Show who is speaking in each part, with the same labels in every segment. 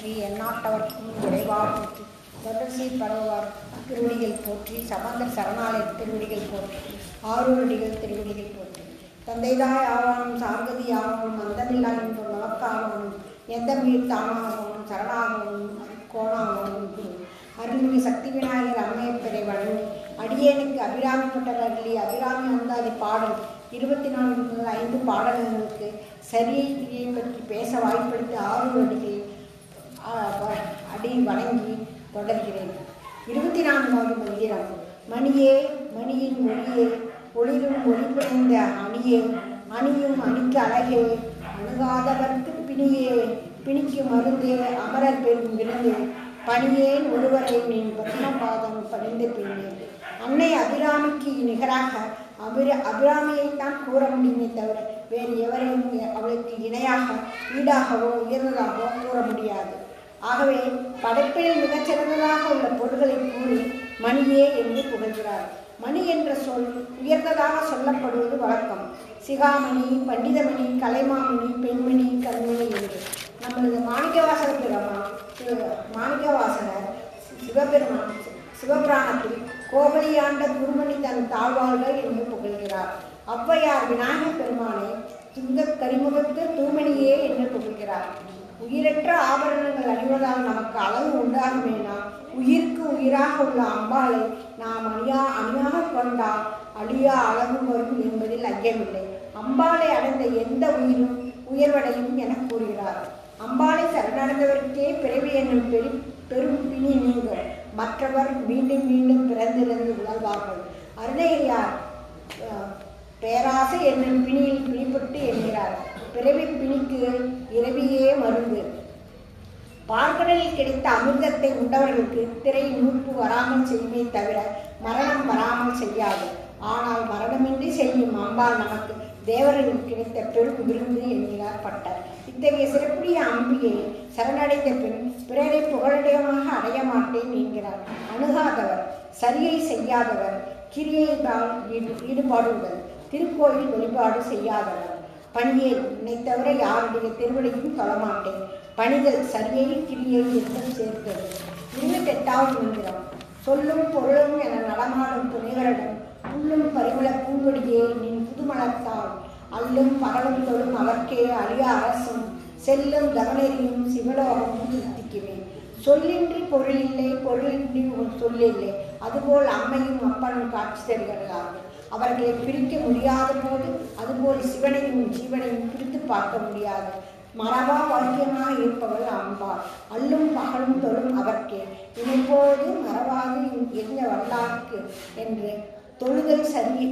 Speaker 1: போற்றி எந்நாட்டவர்க்கும் இறைவா போற்றி. தொடர்ச்சி பரவார் திருவடிகள் போற்றி. சமந்தர் சரணாலய திருவடிகள் போற்றி. ஆரூரடிகள் திருவடிகள் போற்றி. தந்தைதாய் ஆவணம் சார்கதி ஆவணம் அந்தமில்லா என்பம் எந்த மீர் தானாகவும் சரணாகவும் கோணாகவும் அருள்மிகு சக்தி விநாயகர் அம்மையப்பரை வழங்கி அடியேனுக்கு அபிராமி பட்டர் அபிராமி அந்தாதி பாடல் இருபத்தி நான்கு முதல் ஐந்து பாடல்களுக்கு சரியை பற்றி பேச வாய்ப்பளித்த ஆறு அடி வணங்கி தொடர்கிறேன். இருபத்தி நான்காவது மந்திரம். மணியே மணியின் ஒளியே ஒளிரும் ஒளிபுரிந்த அணியே அணியும் அணிக்கு அழகே அணுகாதவர்க்கு பிணியே பிணிக்கு மருந்தே அமரர் பெரும் விருந்து பணியேன் ஒருவரை நின் பத்மபாதம் பணிந்து பின்னே அன்னை அபிராமிக்கு நிகராக அபிர அபிராமியைத்தான் கூற முடியுமே தவிர வேறு எவரையும் அவளுக்கு இணையாக ஈடாகவோ உயர்ந்ததாகவோ கூற முடியாது. ஆகவே படைப்பில் மிகச்சிறந்ததாக உள்ள பொருள்களை கூறி மணியே என்று புகழ்கிறார். மணி என்ற சொல் உயர்ந்ததாக சொல்லப்படுவது வழக்கம். சிகாமணி பண்டிதமணி கலைமாமணி பெண்மணி கண்மணி என்று நம்மளது மாணிக்கவாசக பிரமா மாணிக்கவாசகர் சிவபெருமான் சிவபிராணத்தில் கோவலியாண்ட குருமணி தன் தாழ்வாழ்க என்று புகழ்கிறார். ஔவையார் விநாயகர் பெருமானை துங்க கரிமுகத்து தூமணியே என்று புகழ்கிறார். உயிரற்ற ஆபரணங்கள் அணிவதால் நமக்கு அளவு உண்டாகுமேனா உயிருக்கு உயிராக உள்ள அம்பாளை நாம் அணியா அணியாக கொண்டால் அழியா அளவு வரும் என்பதில் ஐயமில்லை. அம்பாளை அடைந்த எந்த உயிரும் உயர்வடையும் என கூறுகிறார். அம்பாளை சரணடைந்தவருக்கே பிறவி என்னும் பெரு பெரும் பிணி நீங்கள் மற்றவர் மீண்டும் மீண்டும் பிறந்திருந்து உழல்வார்கள் அருணகிரியார் பேராசை என்னும் பிணியில் பிணிப்பட்டு என்கிறார் பிறவி பிணிக்கு இரவியே மருந்து. பார்க்கடலில் கிடைத்த அமிர்தத்தை உண்டவர்களுக்கு திரை நூற்பு வராமல் செய்யுமே தவிர மரணம் வராமல் செய்யாது. ஆனால் மரணமின்றி செய்யும் அம்பாள் நமக்கு தேவர்களுக்கு கிடைத்த பெரும் விருந்து என்கிறார் பட்டர். இத்தகைய சிறப்புடைய அம்பியை சரணடைந்த பின் பிறரை புகழிடமாக அடைய மாட்டேன் என்கிறார். அணுகாதவர் சரியை செய்யாதவர் கிரியை தான் ஈடுபாடுங்கள் திருக்கோயில் வழிபாடு செய்யாதவர். பணியை தவிர யாருடைய திருவடியும் தொழமாட்டேன். பணிகள் சரியையும் கிரியை என்று சேர்த்தது இருபத்தெட்டாவது மந்திரம் சொல்லும் பொருளும் என நடமாடும் துணைகளிடம் உள்ளும் பரிமள பூங்கொடியே நின் புதுமலத்தால் அல்லும் பகலும் தொழும் அவர்க்கே அழிய அரசும் செல்லும் தவனெறியும் சிவலோகமும் சித்திக்குமே சொல்லின்றி பொருள் இல்லை பொருளின்றி சொல்லில்லை. அதுபோல் அம்மையும் அப்பனும் காட்சி தருகிறார்கள். அவர்களை பிரிக்க முடியாத போது அதுபோல் சிவனையும் ஜீவனையும் பிரித்து பார்க்க முடியாது. மரபா வாக்கியமாக இருப்பவள் அம்பாள். அல்லும் பகலும் தொழும் அவர்க்கே. இனிப்போது மறவாது என்ன வல்லார்க்கு என்று தொழுதல் சரி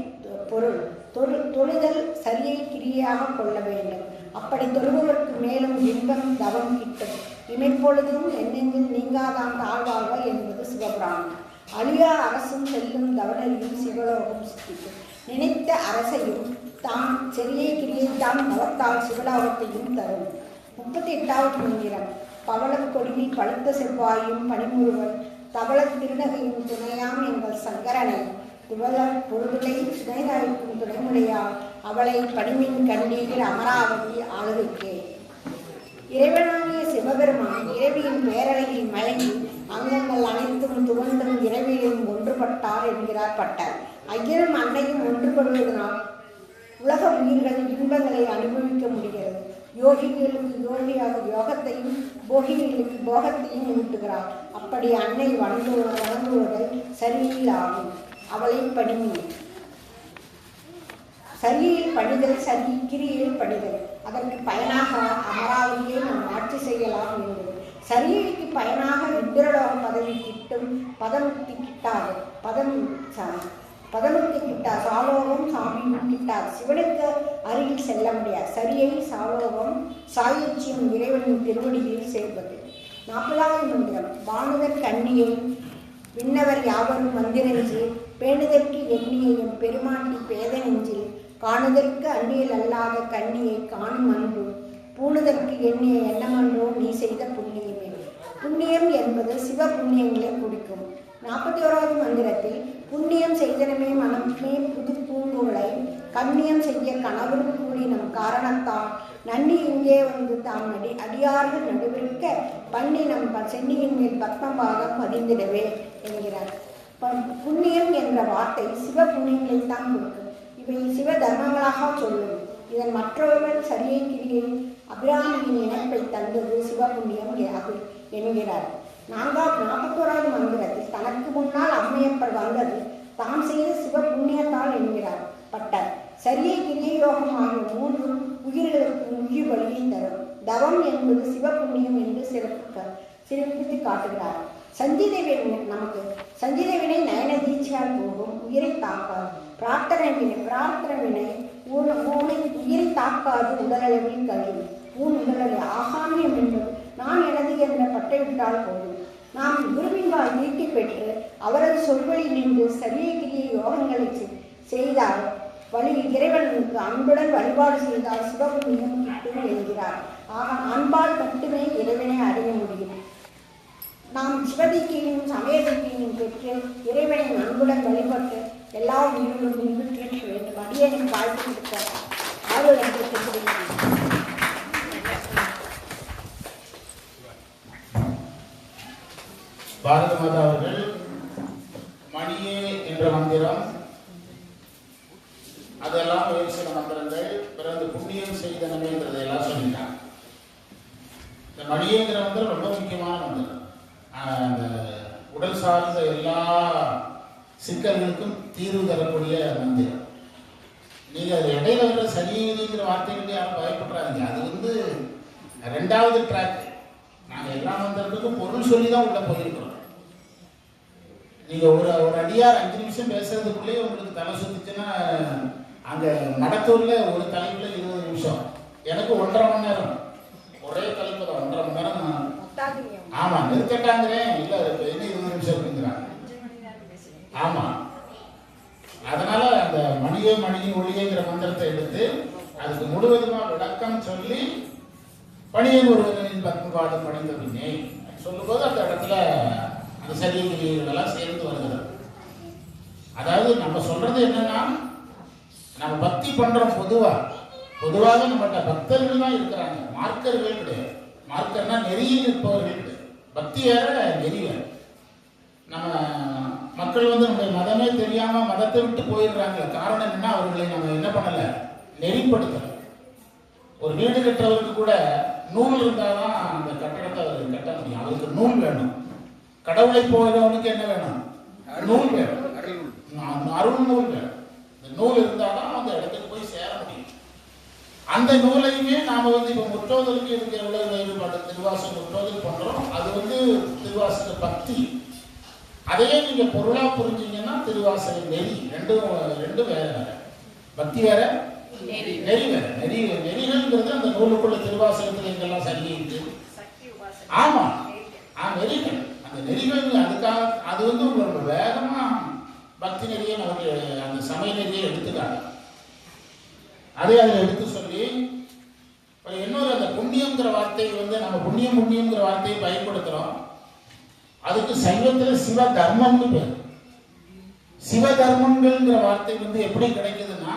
Speaker 1: பொருள். தொழு தொழுதல் சரியை கிரியாக கொள்ள வேண்டும். அப்படி தொழுபவருக்கு மேலும் இன்பம் தவம் கிட்டும். இமைப்பொழுதும் என்னெங்கில் நீங்காதான் தாழ்வார்கள் என்பது சிவபிராணம். அழியா அரசும் செல்லும் தவணையும் சிவலோகம் சித்திக்கும். நினைத்த அரசையும் தாம் செரியை கிரியைத்தான் நவத்தால் சிவலோகத்தையும் தரும். முப்பத்தி எட்டாவது மந்திரம். பவளக் கொடியில் பழுத்த செவ்வாயும் பனிமுருவன் தவள திருநகையும் துணையாம் எங்கள் சங்கரனை. துவள பொருளை சுனைதாய்க்கும் துணைமுடையால் அவளை பணிமின் கண்ணீரில் அமராவதி ஆளுகைக்கே இறைவனாகிய சிவபெருமான் இறைவியின் பேரழகில் மயங்கி அங்கங்கள் அனைத்தும் துவண்டும் இரவிலும் ஒன்றுபட்டார் என்கிறார் பட்டர். ஐயரும் அன்னையும் ஒன்றுபடுவதனால் உலக உயிர்களின் இன்பங்களை அனுபவிக்க முடிகிறது. யோகிகளுக்கு யோகியாக யோகத்தையும் போகிகளுக்கு போகத்தையும் ஊட்டுகிறார் அப்படி அன்னை வளர்ந்து வளர்ந்துவதல் சரியில் ஆகும். அவளை பணிமி சரியில் பணிதல் சரி கிரியில் பணிதல். அதற்கு பயனாக அமராவதியை நாம் ஆட்சி செய்யலாம் என்று. சரியைக்கு பயனாக இந்திரலோக பதவி கிட்டும் பதமுக்தி கிட்டாது பதம் பதமுக்தி கிட்டா சாலோகம் சாமியும் கிட்டாது சிவனுக்கு அருகில் செல்ல முடியாது. சரியை சாலோகம் சாயுச்சியம் இறைவனின் திருவடியில் சேர்வது நாற்பதாவது மந்திரம். வானுதற் கண்ணியும் விண்ணவர் யாவரும் வந்திரஞ்சி பேணுதற்கு எண்ணியையும் பெருமாட்டி பேத நெஞ்சில் காணுதற்கு அந்நியல் அல்லாத கண்ணியை காணும் அன்பு பூணுதற்கு எண்ணிய எண்ணமன்றோ நீ செய்த புண்ணியமே. புண்ணியம் என்பது சிவ புண்ணியங்களை குறிக்கும். நாற்பத்தி ஓராவது மந்திரத்தில் புண்ணியம் செய்தனமே மனமே புது பூங்குழலை கண்ணியம் செய்ய கணவன் கூடி நம் காரணத்தால் நன்னி இங்கே வந்து தாம் அடி அடியார்கள் நடுவிற்க பண்ணி நம் சென்னியின் மேல் பத்மமாக பதிந்திடவே என்கிறார். புண்ணியம் என்ற வார்த்தை சிவ புண்ணியங்களை தான் கொடுக்கும் இவை சிவ தர்மங்களாக சொல்லும். இதன் மற்றொருவன் சரியை கிரியை அபிராமியின் இணைப்பை தந்தது சிவபுண்ணியம் யாது என்கிறார். நான்காம் நாற்பத்தோராவது மந்திரத்தில் தனக்கு முன்னால் அம்மையப்பர் வந்தது தாம் செய்த சிவ புண்ணியத்தால் என்கிறார். பட்டர் சரியை கிரியயோகம் ஆகிய மூன்றும் உயிர்களுக்கு உயிர் வழியை தரும். தவம் என்பது சிவ புண்ணியம் என்று சிறப்பு சிறப்பித்து காட்டுகிறார். சஞ்சிதை நமக்கு சந்திதேவினை நயன தீட்சியால் போகும் உயிரை தாக்காது. பிரார்த்தனை வினை பிரார்த்தனை வினை ஊன ஊனை உயிரை தாக்காது உடலளவில் கழிவு ஊன் உடலளவில் ஆகாமியம் என்பது நான் எனது என்ற பட்டை விட்டால் போதும். நாம் குருவின்பால் நீட்டி பெற்று அவரது சொல்வழி நின்று சரிய கிரிய யோகங்களை செய்தால் வழி இறைவனுக்கு அன்புடன் வழிபாடு செய்தால் சிவபுண்ணியம் கிட்டும் என்கிறார். ஆக அன்பால் மட்டுமே இறைவனை அறிய முடியும். நாம் சிவதிக்கையும் சமயதிக்கையும் பெற்று இறைவனை அன்புடன் வழிபட்டு எல்லா உயிர்களும் இன்புற்ற வேண்டும் அடியனின் வாழ்த்து கொடுத்த ஆளுநருக்கு
Speaker 2: பாரத மாதா அவர்கள் மணியே என்ற மந்திரம். அதெல்லாம் வேறு சில மந்திரங்கள் பிறகு புண்ணியம் செய்தனமேன்றதையெல்லாம் சொல்லிட்டாங்க. இந்த மணியேங்கிற மந்திரம் ரொம்ப முக்கியமான மந்திரம். அந்த உடல் சார்ந்த எல்லா சிக்கல்களுக்கும் தீர்வு தரக்கூடிய மந்திரம். நீங்க அது இடையில வர சனிங்கிற வார்த்தைகளுக்கு யாரும் பயப்படுறாங்க அது வந்து ரெண்டாவது ட்ராக் நாங்கள் எல்லா மந்திரத்துக்கும் பொருள் சொல்லி தான் உள்ள போயிருக்கிறோம். நீங்க ஒரு ஒரு அடியார் அஞ்சு நிமிஷம் பேசுறதுக்குள்ளேயே உங்களுக்கு தலை சுத்துச்சுன்னா அங்க மடத்தூர்ல ஒரு தலைப்புல இருபது நிமிஷம். எனக்கு ஒன்றரை மணி நேரம். ஒரே தலைப்பு தான் ஒன்றரை மணி நேரம் நான்
Speaker 1: முத்தாகிரியம்
Speaker 2: ஆமா நிறுத்தட்டாங்கிறேன். இல்ல என்ன இருபது நிமிஷம் இருக்குங்கிறாங்க ஆமா. அதனால அந்த மணியே மணியே ஒளியேங்கிற மந்திரத்தை எடுத்து அதுக்கு முழுவதுமா விளக்கம் சொல்லி பணியன் ஒருவனின் பத்மபாதம் பணிந்த பின்னே சொல்லும்போது அந்த இடத்துல அந்த சரியைகள் சேர்ந்து வருகிறது அதாவது நம்ம சொல்றது என்னன்னா நம்ம பக்தி பண்றோம் பொதுவா. பொதுவாக நம்மகிட்ட பக்தர்கள் தான் இருக்கிறாங்க. மார்க்கர்கள் கிடையாது. மார்க்கர்னா நெறியில் இருப்பவர்கள் கிடையாது. பக்தி வேற நெறி வேற. நம்ம மக்கள் வந்து நம்முடைய மதமே தெரியாம மதத்தை விட்டு போயிடுறாங்க. காரணம் என்ன அவர்களை நம்ம என்ன பண்ணல? நெறிப்படுத்தல. ஒரு வீடு கட்டுறவருக்கு கூட நூல் இருந்தாதான் அந்த கட்டடத்தை அவர் கட்ட முடியும். அவருக்கு நூல் வேணும். கடவுளை போகிறவனுக்கு என்ன வேணும்? நூல் வேணும். அருள் நூல் வேணும். இந்த நூல் இருந்தாதான் அந்த இடத்துக்கு போய் சேர முடியும். அந்த நூலையுமே நாம வந்து இப்ப முற்றோதலுக்கு இதுக்கு எவ்வளவு வேறுபாடு? திருவாசகம் முற்றோதல் பண்றோம். அது வந்து திருவாசக பக்தி. அதையே நீங்க பொருளா புரிஞ்சீங்கன்னா திருவாசக நெறி. ரெண்டும் ரெண்டும் வேற வேற. பக்தி வேற? நெறி. வேற. நெறி நெறிகள்ங்கிறது அந்த நூலுக்குள்ள திருவாசகத்துல எங்கெல்லாம் சரி இருக்கு? ஆமா. ஆ நெறிகள். அந்த நெறிகள் அதுக்காக அது வந்து உங்களோட வேகமாக பக்தி நெறியை நமக்கு அந்த சமய நெறியை எடுத்துக்காங்க. அதை அதில் எடுத்து சொல்லி இன்னொரு அந்த புண்ணியங்கிற வார்த்தையை வந்து நம்ம புண்ணியம் புண்ணியங்கிற வார்த்தையை பயன்படுத்துகிறோம் அதுக்கு சைவத்தில் சிவ தர்மம்னு பேர். சிவ தர்மங்கள்ங்கிற வார்த்தை வந்து எப்படி கிடைக்குதுன்னா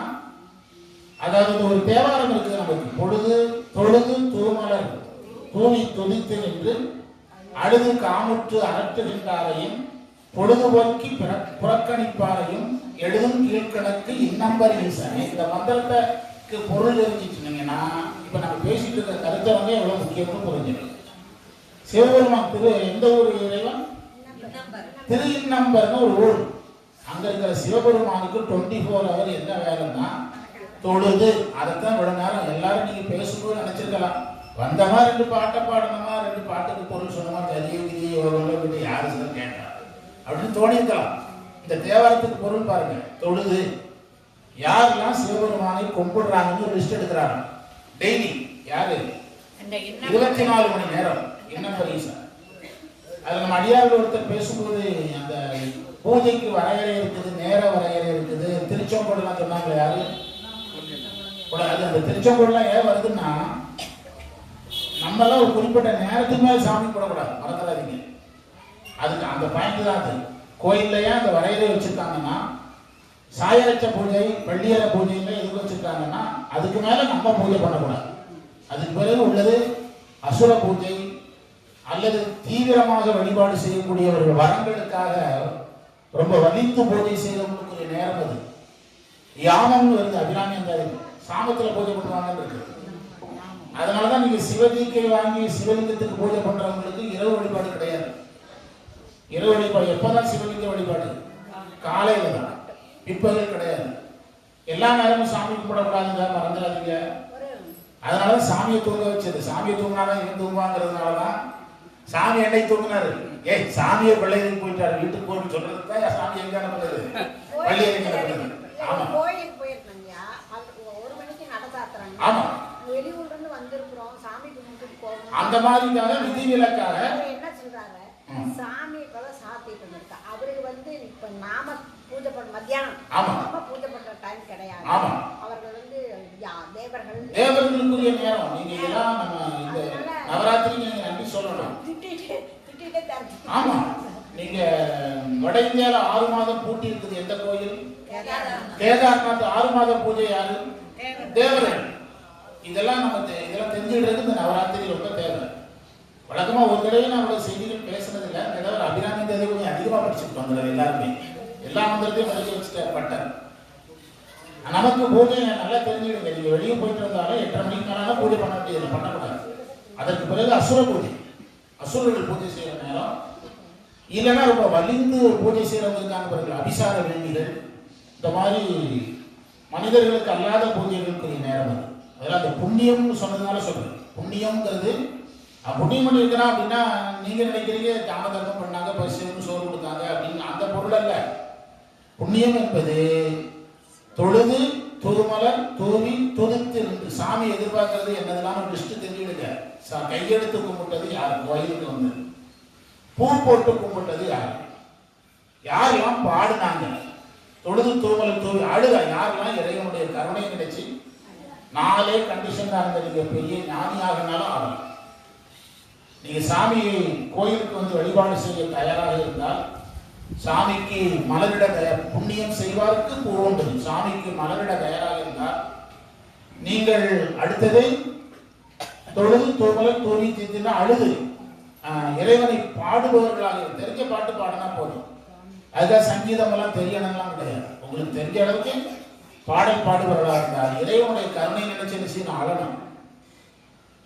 Speaker 2: அதாவது ஒரு தேவாரம் இருக்குது நமக்கு. பொழுது தொழுது தூமலர். தூணி துதித்து நின்று அழுது காமுற்று அகற்றுகின்றாரையும் பொழுதுபோக்கி புறக்கணிப்பாரையும் எழுதும் கீழ்கணக்கு இன்னம்பர் ஈசனே இந்த மந்திரத்துக்கு பொருள் தெரிஞ்சிச்சுனீங்கன்னா இப்ப நம்ம பேசிட்டு இருக்க கருத்தை வந்து எவ்வளவு முக்கியம்னு புரிஞ்சிடும் சிவபெருமான் திரு எந்த ஊர் இறைவன்? திரு இன்னம்பர்னு ஒரு ஊர். அங்க இருக்கிற சிவபெருமானுக்கு டுவெண்ட்டி ஃபோர் ஹவர் என்ன வேலைன்னா தொழுது. அதைத்தான் விட நேரம் எல்லாரும் நீங்க பேசும்போது நினைச்சிருக்கலாம். வந்தமா ரெண்டு பாட்டை பாடணுமா? ரெண்டு பாட்டுக்கு பொருள் சொன்னமா? தெரியும் கிரி யாரு சில கேட்டா? அப்படின்னு தோணியிருக்கலாம். இந்த தேவாரத்துக்கு பொருள் பாருங்க. தொழுது. யாரெல்லாம் சிவபெருமானை கும்பிடுறாங்கன்னு லிஸ்ட் எடுக்கிறாங்க. டெய்லி. யாரு? இருபத்தி நாலு மணி நேரம். என்ன பரிசா? அதுல நம்ம அடியார்கள் ஒருத்தர் பேசும்போது அந்த பூஜைக்கு வரையறை இருக்குது நேர வரையறை இருக்குது. திருச்செங்கோடுலாம் சொன்னாங்க யாரு? அது அந்த திருச்செங்கோடுலாம் ஏன் வருதுன்னா நம்மளாம் ஒரு குறிப்பிட்ட நேரத்துக்கு மேல சாமி போடக்கூடாது மறந்துடாதீங்க. அதுக்கு அந்த பாயிண்ட் தான் அது. கோயில்ல அந்த வரையறை வச்சிருக்காங்கன்னா சாயரட்ச பூஜை பள்ளியற பூஜையில எதுக்கு வச்சிருக்காங்கன்னா அதுக்கு மேல நம்ம பூஜை பண்ணக்கூடாது. அதுக்கு பிறகு உள்ளது அசுர பூஜை அல்லது தீவிரமாக வழிபாடு செய்யக்கூடியவர்கள் வரங்களுக்காக ரொம்ப வலிந்து பூஜை செய்யறவங்களுக்கு நேரம் அது. யாமம்னு வருது அபிராமி அந்த சாமத்துல பூஜை பண்ணுவாங்கன்னு இருக்கு. அதனாலதான் நீங்க சிவதீக்கை வாங்கி சிவலிங்கத்துக்கு பூஜை பண்றவங்களுக்கு இரவு வழிபாடு கிடையாது. இரவு வழிபாடு எப்பதான் சிவலிங்க வழிபாடு? காலையில தான். பிற்பகல் கிடையாது. எல்லா நேரமும் சாமி கும்பிடக்கூடாதுங்க மறந்துடாதீங்க. அதனால சாமியை தூங்க வச்சது. சாமியை தூங்கினாதான் இவன் தூங்குவாங்கிறதுனாலதான் சாமி என்னை தூங்கினாரு? ஏய் சாமியை பிள்ளைகளுக்கு போயிட்டாரு. வீட்டுக்கு போயிட்டு சொல்றதுக்கு தான் சாமி எங்க அனுப்புறது பள்ளி எங்க அனுப்புறது ஆமா
Speaker 1: கோயிலுக்கு போயிருந்தோம்யா அது ஒரு மணிக்கு நட சாத்துறாங்க
Speaker 2: ஆமா
Speaker 1: வெளியூர்ல இருந்து வந்திருக்கிறோம் சாமி கும்பிட்டு போகணும்
Speaker 2: அந்த மாதிரிக்காக விதிவிலக்காக.
Speaker 1: என்ன சொல்றாரு
Speaker 2: ம்.
Speaker 1: சாமி இப்பதான் சாத்திட்டு வந்திருக்கா அவருக்கு வந்து இப்ப நாம பூஜை பண்ண மத்தியானம்
Speaker 2: ஆமா.
Speaker 1: நாம பூஜை பண்ற டைம் கிடையாது. அவர்கள் வந்து தேவர்கள்.
Speaker 2: தேவர்களுக்குரிய நேரம். நீங்க இதெல்லாம் நம்ம இந்த நவராத்திரிக்கு நீங்க நன்றி சொல்லணும். ஆமா. நீங்க வட இந்தியால ஆறு மாதம் பூட்டி இருக்குது. எந்த கோயில்? கேதார்நாத். ஆறு மாத பூஜை யாரு? தேவர்கள். இதெல்லாம் நம்ம இதெல்லாம் தெரிஞ்சுக்கிறது இந்த நவராத்திரி ரொம்ப வழக்கமாக ஒரு தடவை நான் அவ்வளோ செய்திகள் பேசுனது இல்லை இந்த தடவை அபிராமி தேதி கொஞ்சம் அதிகமாக படிச்சுட்டு வந்தது எல்லாருமே. எல்லா மந்திரத்தையும் படிச்சு வச்சுட்டு பட்டேன் நமக்கு பூஜை நல்லா தெரிஞ்சுடுங்க நீங்கள் வெளியே போயிட்டு இருந்தாலும் எட்டரை மணிக்கு மேலாம் பூஜை பண்ண வேண்டியது பண்ணக்கூடாது. அதற்கு பிறகு அசுர பூஜை. அசுரர்கள் பூஜை செய்கிற நேரம். இல்லைன்னா ரொம்ப வலிந்து பூஜை செய்கிறவங்களுக்கான பிறகு அபிசார வேண்டிகள். இந்த மாதிரி மனிதர்களுக்கு அல்லாத பூஜைகளுக்குரிய நேரம் அது. அதில் அந்த புண்ணியம்னு சொன்னதுனால சொல்கிறேன் புண்ணியம்ங்கிறது புண்ணியம் பண்ணியிருக்கிறான் அப்படின்னா நீங்க நினைக்கிறீங்க தான தர்மம் பண்ணாங்க பசிவன் சோறு கொடுத்தாங்க அப்படின்னு அந்த பொருள் அல்ல. புண்ணியம் என்பது தொழுது தொதுமலர் தூவி தொதுத்து இருந்து சாமி எதிர்பார்க்கறது என்னதுனால ஒரு லிஸ்ட் தெரிஞ்சுடுங்க கையெடுத்து கும்பிட்டது யார்? கோயிலுக்கு வந்து பூ போட்டு கும்பிட்டது யார்? யாரெல்லாம் பாடுனாங்க? தொழுது தூமலர் தூவி அழுதா? யாரெல்லாம் இறைவனுடைய கருணை கிடைச்சு நாளே கண்டிஷன் தான் இருந்த பெரிய ஞானியாகனாலும் ஆகலாம். நீங்க சாமி கோயிலுக்கு வந்து வழிபாடு செய்ய தயாராக இருந்தால் சாமிக்கு மலரிட தயார் புண்ணியம் செய்வாருக்கு பூவுண்டது சாமிக்கு மலரிட தயாராக இருந்தால் நீங்கள் அடுத்தது தொழுது தோமலை தூவி தீர்த்தினா அழுது. இறைவனை பாடுபவர்களாக தெரிஞ்ச பாட்டு பாடினா போதும். அதுதான் சங்கீதம் எல்லாம் தெரியணும்லாம் கிடையாது. உங்களுக்கு தெரிஞ்ச அளவுக்கு பாடல் பாடுபவர்களாக இருந்தால் இறைவனுடைய கருணை நினைச்சு என்ன அழணும்.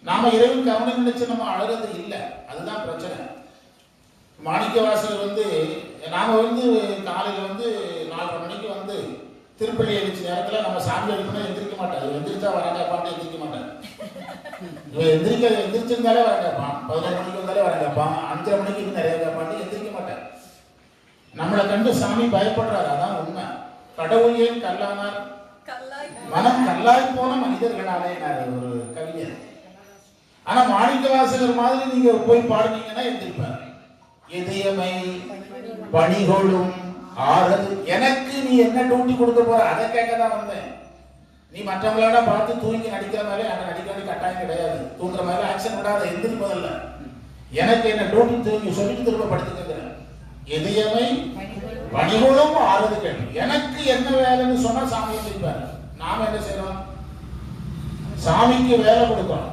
Speaker 2: நாம இறைவன் கருணை நினைச்சு நம்ம அழறது இல்லை. அதுதான் பிரச்சனை. மாணிக்க வாசகர் வந்து நாம வந்து காலையில வந்து நாலரை மணிக்கு வந்து திருப்பள்ளி எழுச்சி நேரத்துல நம்ம சாமி எழுப்பினா எந்திரிக்க மாட்டார். எந்திரிச்சா வராங்க பாட்டு எந்திரிக்க மாட்டார். இவன் எந்திரிக்க எந்திரிச்சிருந்தாலே வர கேட்பான் பதினொரு மணிக்கு வந்தாலே வர கேட்பான் அஞ்சரை மணிக்கு நிறைய கேட்பான் எந்திரிக்க மாட்டார். நம்மளை கண்டு சாமி பயப்படுறாரு அதான் உண்மை. கடவுள் ஏன் கல்லானார் மனம் கல்லாய் போன மனிதர்களாலே ஒரு கவிஞர். ஆனா மாணிக்க வாசகர் மாதிரி நீங்க போய் பாடுனீங்கன்னா எந்திரிப்பார். இதயமை பணிகொள்ளும் ஆறு எனக்கு நீ என்ன டியூட்டி கொடுக்க போற? அதை கேட்க தான் வந்தேன். நீ மற்றவங்களோட பார்த்து தூங்கி நடிக்கிற மாதிரி அங்க நடிக்கிறது கட்டாயம் கிடையாது. தூங்குற மாதிரி ஆக்ஷன் விடாத எந்திரி முதல்ல. எனக்கு என்ன டியூட்டி தூங்கி சொல்லிட்டு திரும்ப படுத்துக்கிறேன் இதயமை பணிகளும் ஆறுது கேள்வி எனக்கு என்ன வேலைன்னு சொன்னா சாமி எந்திரிப்பாரு. நாம என்ன செய்யறோம்? சாமிக்கு வேலை கொடுக்கணும்.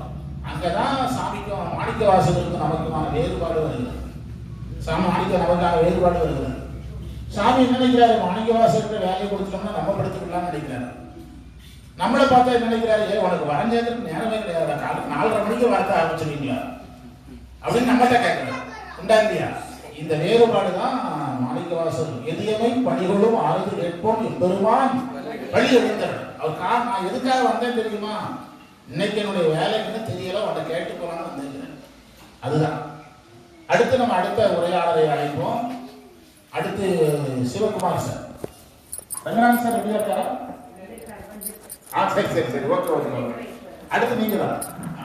Speaker 2: அங்கதான் சாமிக்கும் மாணிக்க வாசகருக்கும் நமக்குமான வேறுபாடு வருகிறது சாமி மாணிக்க நமக்கான வேறுபாடு வருகிறது சாமி என்ன நினைக்கிறாரு? மாணிக்க வாசகர்கிட்ட வேலையை கொடுத்துட்டோம்னா நம்ம படுத்துக்கலாம்னு நினைக்கிறாரு. நம்மளை பார்த்தா என்ன நினைக்கிறாரு? ஏ உனக்கு வரைஞ்சதுக்கு நேரமே கிடையாது. காலை நாலரை மணிக்கு வரத்த ஆரம்பிச்சிருக்கீங்களா அப்படின்னு நம்மகிட்ட கேட்கலாம் உண்டா இல்லையா? இந்த வேறுபாடு தான் மாணிக்கவாசல் எதியமை பணிகளும் ஆறுது கேட்போம் எம்பெருமான் வழி எழுந்தவர். அவர் நான் எதுக்காக வந்தேன் தெரியுமா? இன்னைக்கு என்னுடைய வேலை என்ன தெரியல அவன்கிட்ட கேட்டு போலான்னு வந்திருக்கிறேன். அதுதான். அடுத்து நம்ம அடுத்த உரையாடலை அழைப்போம். அடுத்து சிவகுமார் சார். ரங்கநாதன் சார் ரெடியா இருக்காரா? ஆ சரி சரி சரி ஓகே ஓகே ஓகே. அடுத்து நீங்க தான்.